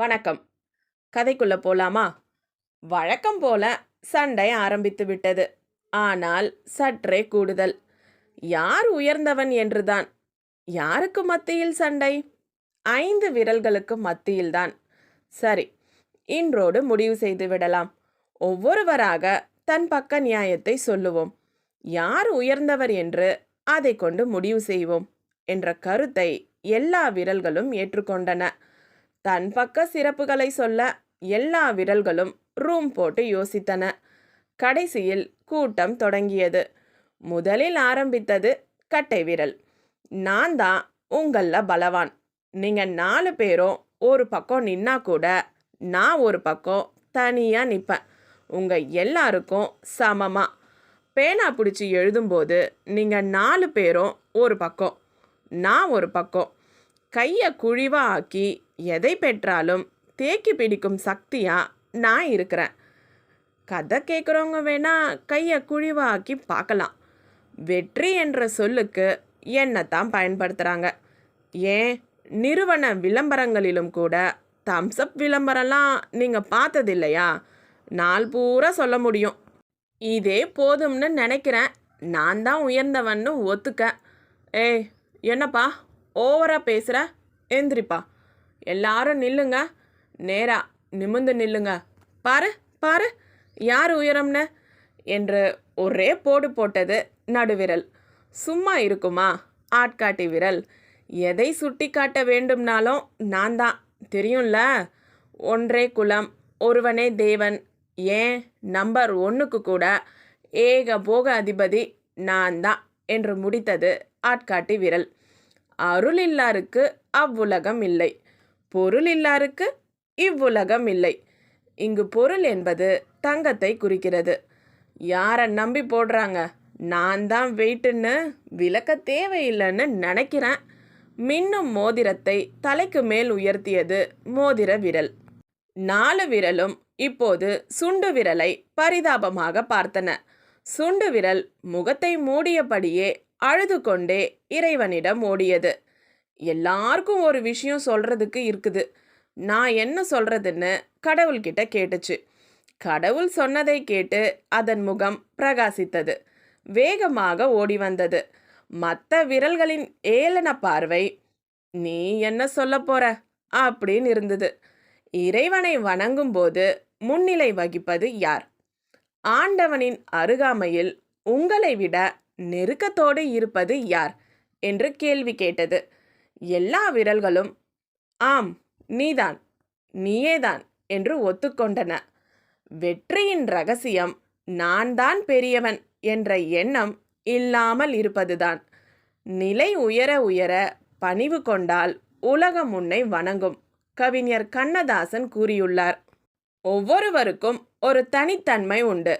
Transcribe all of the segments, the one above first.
வணக்கம். கதைக்குள்ள போலாமா? வழக்கம் போல சண்டை ஆரம்பித்து விட்டது. ஆனால் சற்றே கூடுதல். யார் உயர்ந்தவன் என்றுதான். யாருக்கு மத்தியில் சண்டை? ஐந்து விரல்களுக்கு மத்தியில்தான். சரி இன்றோடு முடிவு செய்து விடலாம். ஒவ்வொருவராக தன் பக்க நியாயத்தை சொல்லுவோம். யார் உயர்ந்தவர் என்று அதை கொண்டு முடிவு செய்வோம் என்ற கருத்தை எல்லா விரல்களும் ஏற்றுக்கொண்டன. தன் பக்க சிறப்புகளை சொல்ல எல்லா விரல்களும் ரூம் போட்டு யோசித்தன. கடைசியில் கூட்டம் தொடங்கியது. முதலில் ஆரம்பித்தது கட்டை விரல். நான் தான் உங்களில் பலவான். நீங்கள் நாலு பேரும் ஒரு பக்கம் நின்னா கூட நான் ஒரு பக்கம் தனியாக நிற்பேன் உங்கள் எல்லாருக்கும் சமமா? பேனா பிடிச்சி எழுதும்போது நீங்கள் நாலு பேரும் ஒரு பக்கம் நான் ஒரு பக்கம். கையை குழிவாக ஆக்கி எதை பெற்றாலும் தேக்கி பிடிக்கும் சக்தியாக நான் இருக்கிறேன். கதை கேட்குறவங்க வேணால் கையை குழிவாக்கி பார்க்கலாம். வெற்றி என்ற சொல்லுக்கு என்னை தான் பயன்படுத்துகிறாங்க ஏன்? நிறுவன விளம்பரங்களிலும் கூட தம்ஸ்அப் விளம்பரம்லாம் நீங்கள் பார்த்ததில்லையா? நாள் பூரா சொல்ல முடியும். இதே போதும்னு நினைக்கிறேன். நான் தான் உயர்ந்தவன்னு ஒத்துக்க. ஏய் என்னப்பா? ஓவராக பேசுகிற எந்திரிப்பா. எல்லாரும் நில்லுங்க. நேரா நிமிந்து நில்லுங்க. பாரு பாரு யார் உயரம்னு? என்று ஒரே போடு போட்டது நடுவிரல். சும்மா இருக்குமா? ஆட்காட்டி விரல். எதை சுட்டி காட்ட வேண்டும்னாலும் நான் தான். தெரியும்ல? ஒன்றே குலம் ஒருவனே தேவன். ஏன்? நம்பர் ஒன்றுக்கு கூட ஏக போக அதிபதி நான் தான் என்று முடித்தது ஆட்காட்டி விரல். அருள் இல்லாருக்கு அவ்வுலகம் இல்லை. பொருள் இல்லாருக்கு இவ்வுலகம் இல்லை. இங்கு பொருள் என்பது தங்கத்தை குறிக்கிறது. யாரை நம்பி போடுறாங்க? நான் தான் வெயிட்டுன்னு விளக்க தேவையில்லைன்னு நினைக்கிறேன். மின்னும் மோதிரத்தை தலைக்கு மேல் உயர்த்தியது மோதிர விரல். நாலு விரலும் இப்போது சுண்டு விரலை பரிதாபமாக பார்த்தன. சுண்டு விரல் முகத்தை மூடியபடியே அழுது கொண்டே இறைவனிடம் ஓடியது. எல்லாருக்கும் ஒரு விஷயம் சொல்கிறதுக்கு இருக்குது. நான் என்ன சொல்கிறதுன்னு கடவுள்கிட்ட கேட்டுச்சு. கடவுள் சொன்னதை கேட்டு அதன் முகம் பிரகாசித்தது. வேகமாக ஓடி வந்தது. மற்ற விரல்களின் ஏளன பார்வை நீ என்ன சொல்ல போற? அப்படின்னு இருந்தது. இறைவனை வணங்கும்போது முன்னிலை வகிப்பது யார்? ஆண்டவனின் அருகாமையில் உங்களை விட நெருக்கத்தோடு இருப்பது யார்? என்று கேள்வி கேட்டது. எல்லா விரல்களும் ஆம் நீதான் நீயேதான் என்று ஒத்துக்கொண்டன. வெற்றியின் ரகசியம் நான் தான் பெரியவன் என்ற எண்ணம் இல்லாமல் இருப்பதுதான். நிலை உயர உயர பணிவு கொண்டால் உலகம் உன்னை வணங்கும் கவிஞர் கண்ணதாசன் கூறியுள்ளார். ஒவ்வொருவருக்கும் ஒரு தனித்தன்மை உண்டு.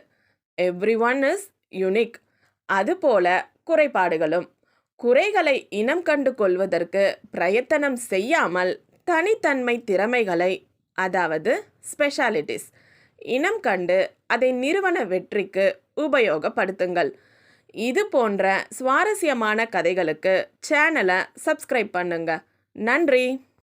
எவ்ரி ஒன் இஸ் யுனிக் அதுபோல குறைபாடுகளும் குறைகளை இனம் கண்டு கொள்வதற்கு பிரயத்தனம் செய்யாமல் தனித்தன்மை திறமைகளை அதாவது ஸ்பெஷாலிட்டிஸ் இனம் கண்டு அதை நிறுவன வெற்றிக்கு உபயோகப்படுத்துங்கள். இது போன்ற சுவாரஸ்யமான கதைகளுக்கு சேனலை சப்ஸ்கிரைப் பண்ணுங்க. நன்றி!